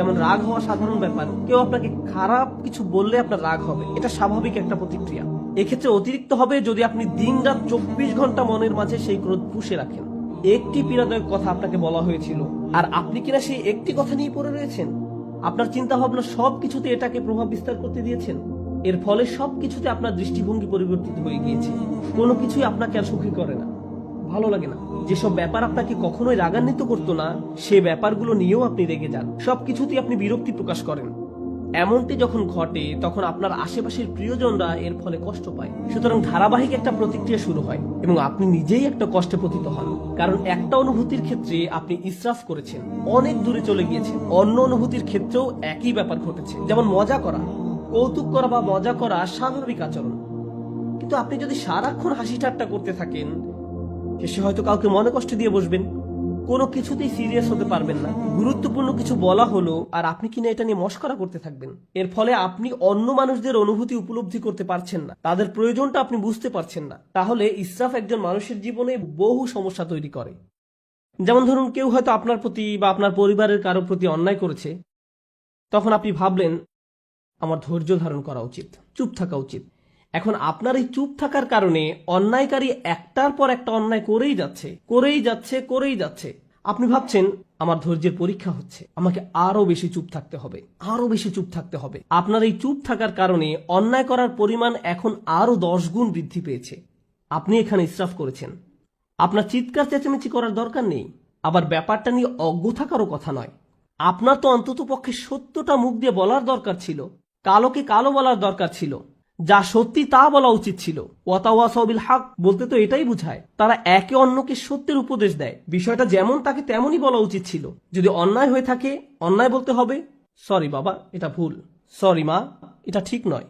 যেমন রাগ হওয়া সাধারণ ব্যাপার, কেউ আপনাকে খারাপ কিছু বললে আপনার রাগ হবে। এটা স্বাভাবিক একটা প্রতিক্রিয়া। এক্ষেত্রে অতিরিক্ত হবে যদি আপনি দিন রাত চব্বিশ ঘণ্টা মনের মাঝে সেই ক্রোধ পুষে রাখেন। একটি পীড়াদায়ক কথা আপনাকে বলা হয়েছিল। আর আপনি কিনা সেই একটি কথা নিয়ে পড়ে রয়েছেন? আপনার চিন্তা ভাবনা সব কিছুতে এটাকে প্রভাব বিস্তার করতে দিয়েছেন? এর ফলে সব কিছুতে আপনার দৃষ্টিভঙ্গি পরিবর্তিত হয়ে গিয়েছে। কোনো কিছুই আপনাকে আর সুখী করে না। ভালো লাগে না। যেসব ব্যাপার আপনাকে কখনোই রাগান্বিত করতো না, সে ব্যাপারগুলো নিয়েও আপনি রেগে যান। সবকিছুতেই আপনি বিরক্তি প্রকাশ করেন। এমনটি যখন ঘটে, তখন আপনার আশেপাশের প্রিয়জনরা এর ফলে কষ্ট পায়। সুতরাং ধারাবাহিক একটা প্রতিক্রিয়া শুরু হয় এবং আপনি নিজেই একটা কষ্টে পতিত হন। কারণ একটা অনুভূতির ক্ষেত্রে আপনি ইসরাফ করেছেন, অনেক দূরে চলে গিয়েছেন। অন্য অনুভূতির ক্ষেত্রেও একই ব্যাপার ঘটেছে। যেমন মজা করা, কৌতুক করা বা মজা করা স্বাভাবিক আচরণ। কিন্তু আপনি যদি সারাক্ষণ হাসি ঠাট্টা করতে থাকেন শেষে হয়তো কাউকে মনে কষ্ট দিয়ে বসবেন। কোনো কিছুতেই সিরিয়াস হতে পারবেন না। গুরুত্বপূর্ণ কিছু বলা হলো আর আপনি কিনা এটা নিয়ে মস্করা করতে থাকবেন। এর ফলে আপনি অন্য মানুষদের অনুভূতি উপলব্ধি করতে পারছেন না। তাদের প্রয়োজনটা আপনি বুঝতে পারছেন না। তাহলে ইসরাফ একজন মানুষের জীবনে বহু সমস্যা তৈরি করে। যেমন ধরুন, কেউ হয়তো আপনার প্রতি বা আপনার পরিবারের কারও প্রতি অন্যায় করেছে। তখন আপনি ভাবলেন, আমার ধৈর্য ধারণ করা উচিত। চুপ থাকা উচিত। এখন আপনার এই চুপ থাকার কারণে অন্যায়কারী একটার পর একটা অন্যায় করেই যাচ্ছে করেই যাচ্ছে করেই যাচ্ছে। আপনি ভাবছেন, আমার ধৈর্যের পরীক্ষা হচ্ছে। আমাকে আরও বেশি চুপ থাকতে হবে আরও বেশি চুপ থাকতে হবে। আপনার এই চুপ থাকার কারণে অন্যায় করার পরিমাণ এখন আরও দশ গুণ বৃদ্ধি পেয়েছে। আপনি এখানে ইসরাফ করেছেন। আপনার চিৎকার চেঁচামেচি করার দরকার নেই। আবার ব্যাপারটা নিয়ে অজ্ঞ থাকারও কথা নয়। আপনার তো অন্তত পক্ষে সত্যটা মুখ দিয়ে বলার দরকার ছিল, কালোকে কালো বলার দরকার ছিল। যা সত্যি তা বলা উচিত ছিল। ওয়াতাওয়াসবিল হাক বলতে তো এটাই বুঝায়, তারা একে অন্যকে সত্যের উপদেশ দেয়। বিষয়টা যেমন তাকে তেমনই বলা উচিত ছিল। যদি অন্যায় হয়ে থাকে, অন্যায় বলতে হবে। সরি বাবা, এটা ভুল। সরি মা, এটা ঠিক নয়।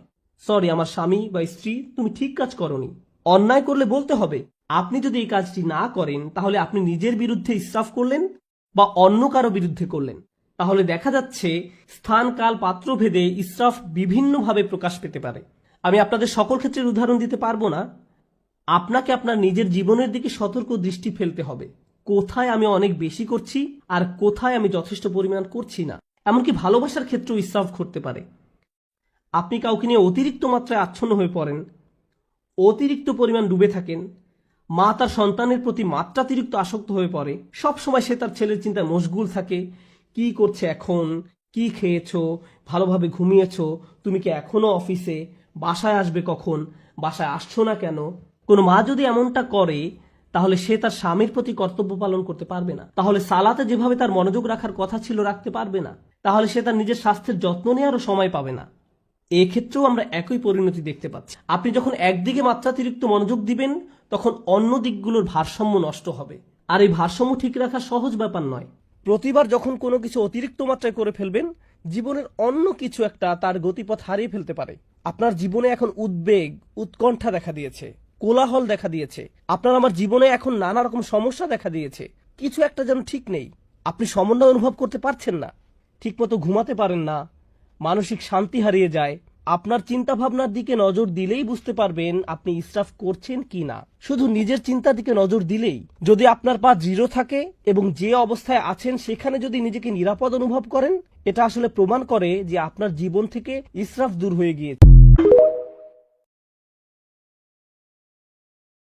সরি আমার স্বামী বা স্ত্রী, তুমি ঠিক কাজ করনি। অন্যায় করলে বলতে হবে, আপনি যদি এই কাজটি না করেন, তাহলে আপনি নিজের বিরুদ্ধে ইসরাফ করলেন বা অন্য কারও বিরুদ্ধে করলেন। তাহলে দেখা যাচ্ছে স্থান কাল পাত্র ভেদে ইসরাফ বিভিন্নভাবে প্রকাশ পেতে পারে। আমি আপনাদের সকল ক্ষেত্রের উদাহরণ দিতে পারব না। আপনাকে আপনার নিজের জীবনের দিকে সতর্ক দৃষ্টি ফেলতে হবে। কোথায় আমি অনেক বেশি করছি আর কোথায় আমি যথেষ্ট পরিমাণ করছি না। এমনকি ভালোবাসার ক্ষেত্রেও ইসরাফ ঘটতে পারে। আপনি কাউকে নিয়ে অতিরিক্ত মাত্রায় আচ্ছন্ন হয়ে পড়েন, অতিরিক্ত পরিমাণ ডুবে থাকেন, মা তার সন্তানের প্রতি মাত্রাতিরিক্ত আসক্ত হয়ে পড়ে সব সময় সে তার ছেলের চিন্তায় মশগুল থাকে, কি করছে এখন? কি খেয়েছো? ভালোভাবে ঘুমিয়েছো? তুমি কি এখনও অফিসে? বাসায় আসবে কখন? বাসায় আসছো না কেন? কোনো মা যদি এমনটা করে, তাহলে সে তার স্বামীর প্রতি কর্তব্য পালন করতে পারবে না। তাহলে সালাতে যেভাবে তার মনোযোগ রাখার কথা ছিল রাখতে পারবে না। তাহলে সে তার নিজের স্বাস্থ্যের যত্ন নেওয়ারও সময় পাবে না। এক্ষেত্রেও আমরা একই পরিণতি দেখতে পাচ্ছি। আপনি যখন একদিকে মাত্রাতিরিক্ত মনোযোগ দিবেন, তখন অন্য দিকগুলোর ভারসাম্য নষ্ট হবে। আর এই ভারসাম্য ঠিক রাখা সহজ ব্যাপার নয়। প্রতিবার যখন কোনো কিছু অতিরিক্ত মাত্রায় করে ফেলবেন, জীবনের অন্য কিছু একটা তার গতিপথ হারিয়ে ফেলতে পারে। আপনার জীবনে এখন উদ্বেগ, উৎকণ্ঠা দেখা দিয়েছে, কোলাহল দেখা দিয়েছে, আপনার আমার জীবনে এখন নানা রকম সমস্যা দেখা দিয়েছে, কিছু একটা যেন ঠিক নেই, আপনি সমন্বয় অনুভব করতে পারছেন না, ঠিকমতো ঘুমাতে পারেন না, মানসিক শান্তি হারিয়ে যায়, আপনার চিন্তা ভাবনার দিকে নজর দিলেই বুঝতে পারবেন আপনি ইসরাফ করছেন কি না। শুধু নিজের চিন্তার দিকে নজর দিলেই, যদি আপনার পা দৃঢ় থাকে এবং যে অবস্থায় আছেন সেখানে যদি নিজেকে নিরাপদ অনুভব করেন, এটা আসলে প্রমাণ করে যে আপনার জীবন থেকে ইসরাফ দূর হয়ে গিয়েছে। you.